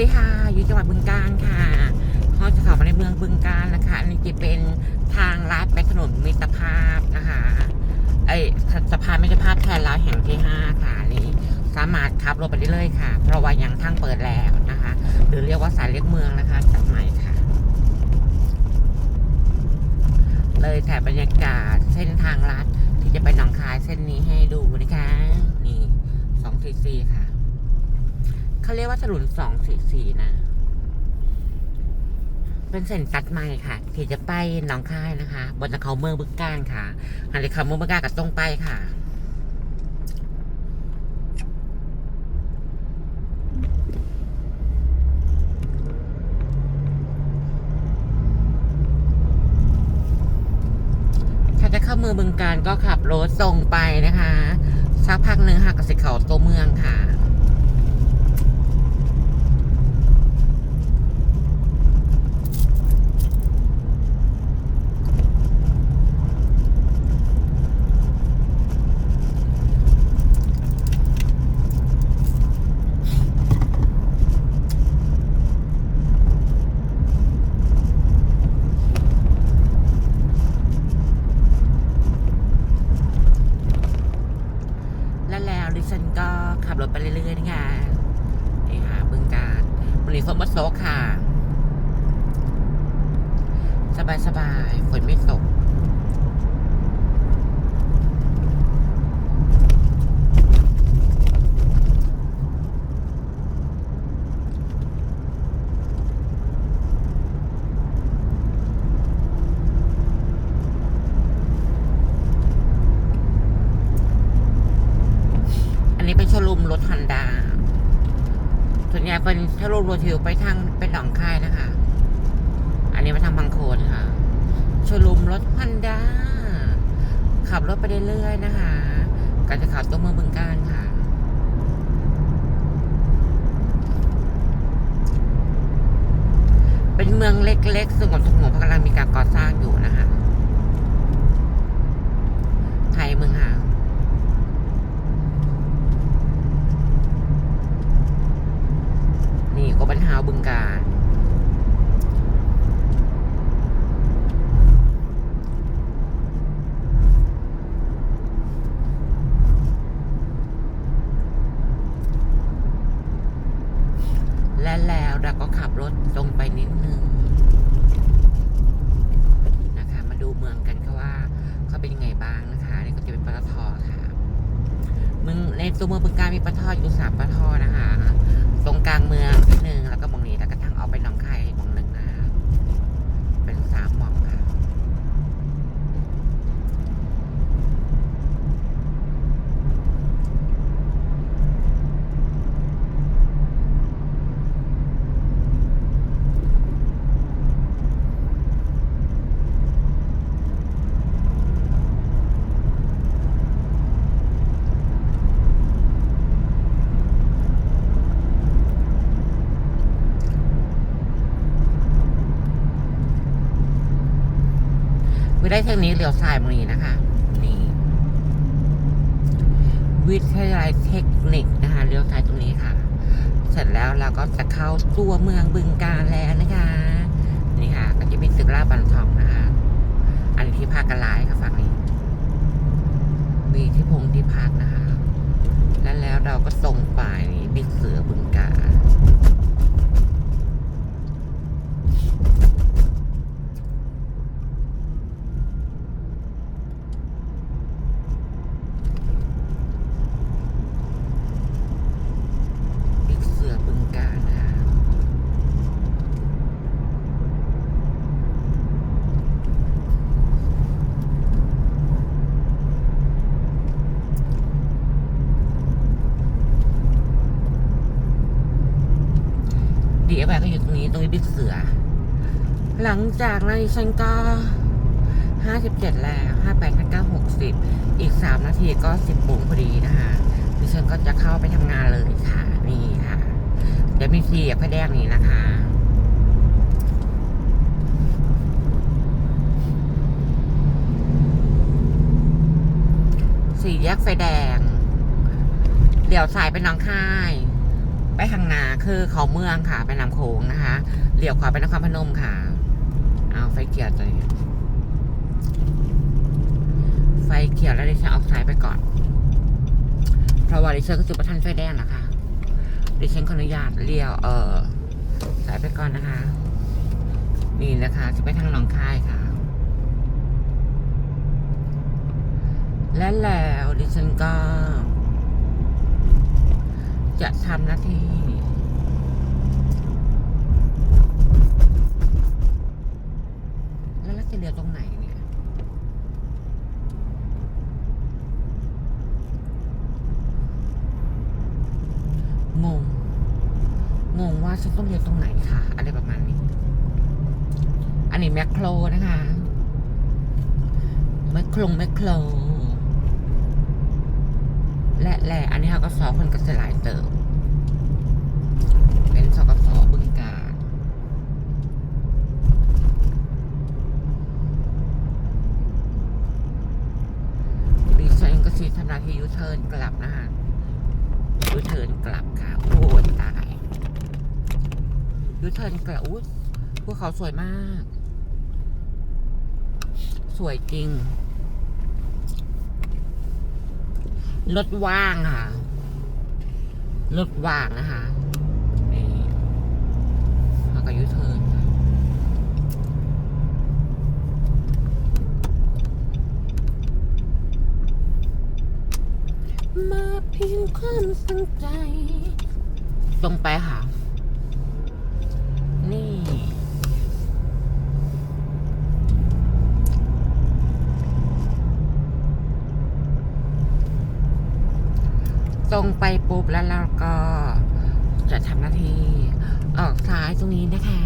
ดีค่ะ อยู่จังหวัดบึงกาฬค่ะเขาจะเข้ามาในเมืองบึงกาฬนะคะ อันนี้จะเป็นทางลัดไปถนนมิตรภาพนะคะไอสะพานมิตรภาพแทนลาวแห่งที่ห้าค่ะนี้สามารถขับรถไปได้เลยค่ะ เพราะว่ายังทางเปิดแล้วนะคะ หรือเรียกว่าสายเลียกเมืองนะคะจากใหม่ค่ะ เลยถ่ายบรรยากาศเส้นทางลัดที่จะไปหนองคายเส้นนี้ให้ดูนะคะนี่สองสี่สี่ค่ะ เขาเรียกว่าถนนสองสี่สี่นะ เป็นเส้นตัดใหม่ค่ะที่จะไปหนองคายนะคะ บนเขาเมืองบึงกาฬค่ะหันไปเขาเมืองบึงกาฬกับตรงไปค่ะถ้าจะเข้าเมืองบึงการก็ขับรถตรงไปนะคะ สักพักหนึ่งหักกสิเขาตัวเมืองค่ะแล้วดิฉันก็ขับรถไปเรื่อยๆนะคะนี่ค่ะบึงการวันนี้ฝนมาตกค่ะ สบายๆฝนไม่ตก อันนี้เป็นโชว์รูมรถฮันดา ส่วนใหญ่เป็นโชว์รูมรถทิวไปทางเป็นหนองคายนะคะ อันนี้มาทางบางโคนค่ะโชว์รูมรถฮันด้าขับรถไปเรื่อยๆนะคะก็จะขับตัวเมืองบึงการค่ะ เป็นเมืองเล็กๆสงบสงบกำลังมีการก่อสร้างอยู่นะคะ ไทยเมืองหาง นี่ก็บันหาวบึงการ และแล้วเราก็ขับรถ ตรงไปนิดนึงนะคะ มาดูเมืองกันค่ะว่าเขาเป็นยังไงบ้างนะคะนี่ก็จะเป็นปตทค่ะเมึงในตัวเมืองบึงการมีปตทอยู่สามปตทนะคะ ตรงกลางเมืองนิดนึงแล้วก็มองนี้แล้วก็ทางออกไปหนองคายมองหนึ่งนะคะเป็นสามหมองค่ะ วิ ได้ทางนี้เลี้ยวซ้ายมองนี้นะคะ นี่ วิทยาลัยเทคนิคนะคะเลี้ยวซ้ายตรงนี้ค่ะ เสร็จแล้วเราก็จะเข้าตัวเมืองบึงการแล้วนะคะ นี่ค่ะ ก็จะมีตึกราบันทองนะคะ อันนี้ที่พักกันหลายค่ะฝั่งนี้ มีที่พงที่พักนะคะ แล้วแล้วเราก็ตรงไปนี่บิ๊กเสือบึงการ บิ๊กเสือบึงการนะคะ ดีเอฟก็อยู่ ตรงนี้ตรงนี้บิ๊กเสือ หลังจากนั้นฉันก็ห้าสิบเจ็ดแล้วห้าแปดห้าเก้าหกสิบอีกสามนาทีก็สิบโมงพอดีนะคะดิฉันก็จะเข้าไปทำงานเลยค่ะ นี่ค่ะ เดี๋ยวมีทีกับพระแดงนี้นะคะสี่แยกไฟแดง เดี๋ยวสายไปน้องค่าย ไปทางนาาคือเขาเมืองค่ะไปน้ำโขงนะคะเลี้ยวขวาไปนครพนมค่ะเอาไฟเขียวตัวนี้ไฟเขียวแล้วดิฉันออกซ้ายไปก่อน เพราะว่าดิฉันก็จุดประทันไฟแดงนะคะดิฉันขออนุญาตเลี้ยวเออสายไปก่อนนะคะ นี่นะคะจะไปทางหนองคายค่ะ และแล้วดิฉันก็ จะทำหน้าที่แล้วราจะเรือตรงไหนเนี่ยงงงงว่าฉันต้องเรียนตรงไหนคะอะไรประมาณนี้ อันนี้แมคโครนะคะแมคโครแมคโคร และแหละอันนี้เขาก็สอคนก็จะหลายเติมเป็นสกสบึงการดิฉันก็สีทำนาที่ยูเทิร์นกลับนะฮะยูเทิร์นกลับค่ะโอ้ยตายยูเทิร์นกลับอุ้ยพวกเขาสวยมาก สวยจริง รถว่างค่ะ รถว่างนะคะนี่แล้วก็ยูเทิร์นมาเพียงความสนใจ ตรงไปค่ะ นี่ ตรงไปปุ๊บแล้วเราก็จะทำหน้าที่ออกซ้ายตรงนี้นะคะ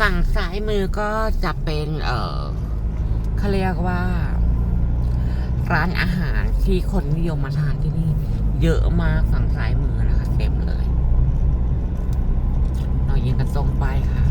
ฝั่งซ้ายมือก็จะเป็น เออเขาเรียกว่า ร้านอาหารที่คนนิยมมาทานที่นี่ เยอะมากฝั่งซ้ายมือนะคะ เต็มเลยเรายิงกันตรงไปค่ะ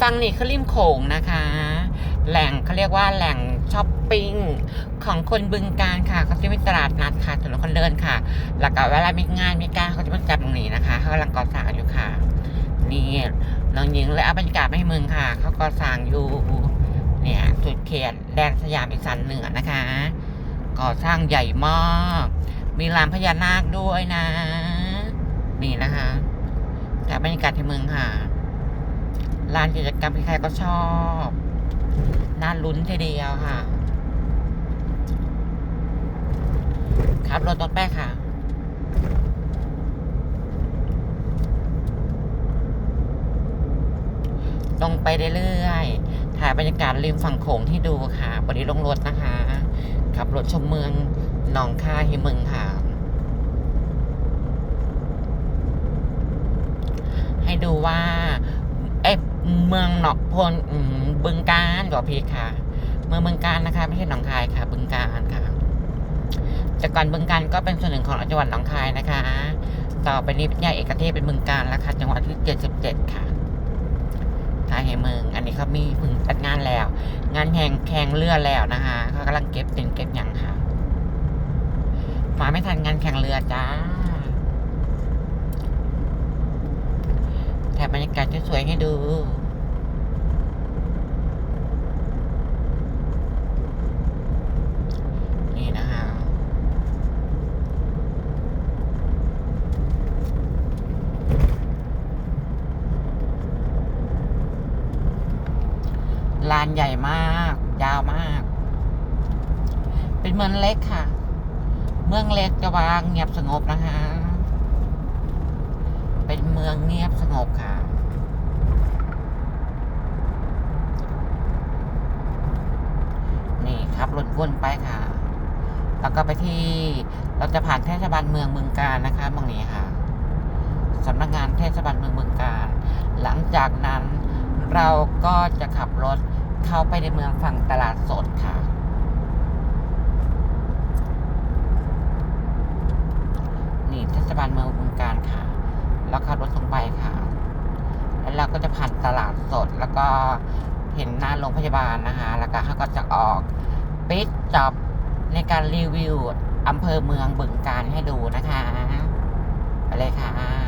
ฟังนี่คือริมโขงนะคะ แหล่งเขาเรียกว่าแหล่งช้อปปิ้งของคนบึงการค่ะเขาจะมีตลาดนัดค่ะถนนคนเดินค่ะ แล้วก็เวลามีงานมีการเขาจะมาจัดตรงนี้นะคะเขากำลังก่อสร้างอยู่ค่ะ นี่น้องหญิงเลยเอาบรรยากาศให้มึงค่ะ เขาก่อสร้างอยู่เนี่ยสุดเขตแดนสยามอีสานเหนือนะคะ ก่อสร้างใหญ่มาก มีลานพญานาคด้วยนะ นี่นะคะแต่บรรยากาศที่เมืองค่ะ ลานกิจกรรมใครๆก็ชอบน่าลุ้นทีเดียวค่ะ ครับรถต้นแป้ค่ะตรงไปเรื่อยๆ ถ่ายบรรยากาศริมฝั่งโขงที่ดูค่ะบริลงรถนะคะ ขับรถชมเมืองหนองคายเมืองค่ะ ให้ดูว่า เมืองหนองพลบึงการกว่าพีค่ะ เมืองบึงการนะคะ ไม่ใช่หนองคายค่ะ บึงการค่ะแต่ก่อนบึงการก็เป็นส่วนหนึ่งของจังหวัดหนองคายนะคะ ต่อไปนี้เป็นใหญ่เอกเทศเป็นบึงการแล้วค่ะ จังหวัดที่เจ็ดสิบเจ็ดค่ะทายให้เมือง อันนี้เขามีพึ่งจัดงานแล้ว งานแข่งแข่งเรือแล้วนะคะเขากำลังเก็บเต็นเก็บหยังค่ะมาไม่ทันงานแข่งเรือจ้า แถบบรรยากาศสวยๆให้ดูนี่นะคะลานใหญ่มาก ยาวมาก เป็นเมืองเล็กค่ะ เมืองเล็กจะวางเงียบสงบนะคะ เป็นเมืองเงียบสงบค่ะ นี่ครับรถวนไปค่ะ แล้ว ก็ไปที่เราจะผ่านเทศบาลเมืองบึงการนะคะเมืองนี้ค่ะสำนักงานเทศบาลเมืองบึงการหลังจากนั้นเราก็จะขับรถเข้าไปในเมืองฝั่งตลาดสดค่ะ นี่เทศบาลเมืองบึงการค่ะ แล้วขับรถตรงไปค่ะ แล้วเราก็จะผ่านตลาดสดแล้วก็เห็นหน้าโรงพยาบาลนะคะ แล้วก็เขาก็จะออกปิดจอบ ในการรีวิวอำเภอเมืองบึงการให้ดูนะคะ ไปเลยค่ะ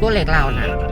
ตัวเหล็กเราน่ะ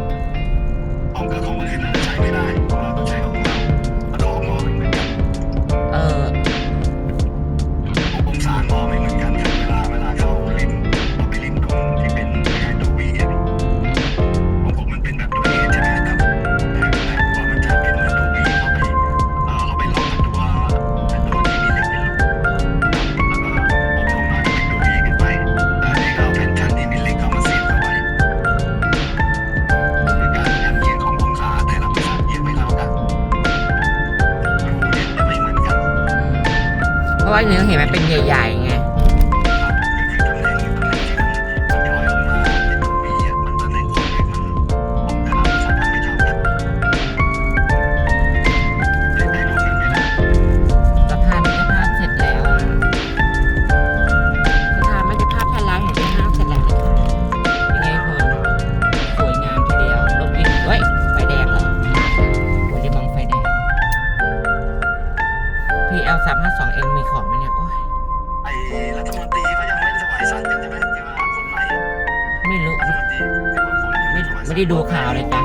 ได้ดูข่าวเลยจ้ะ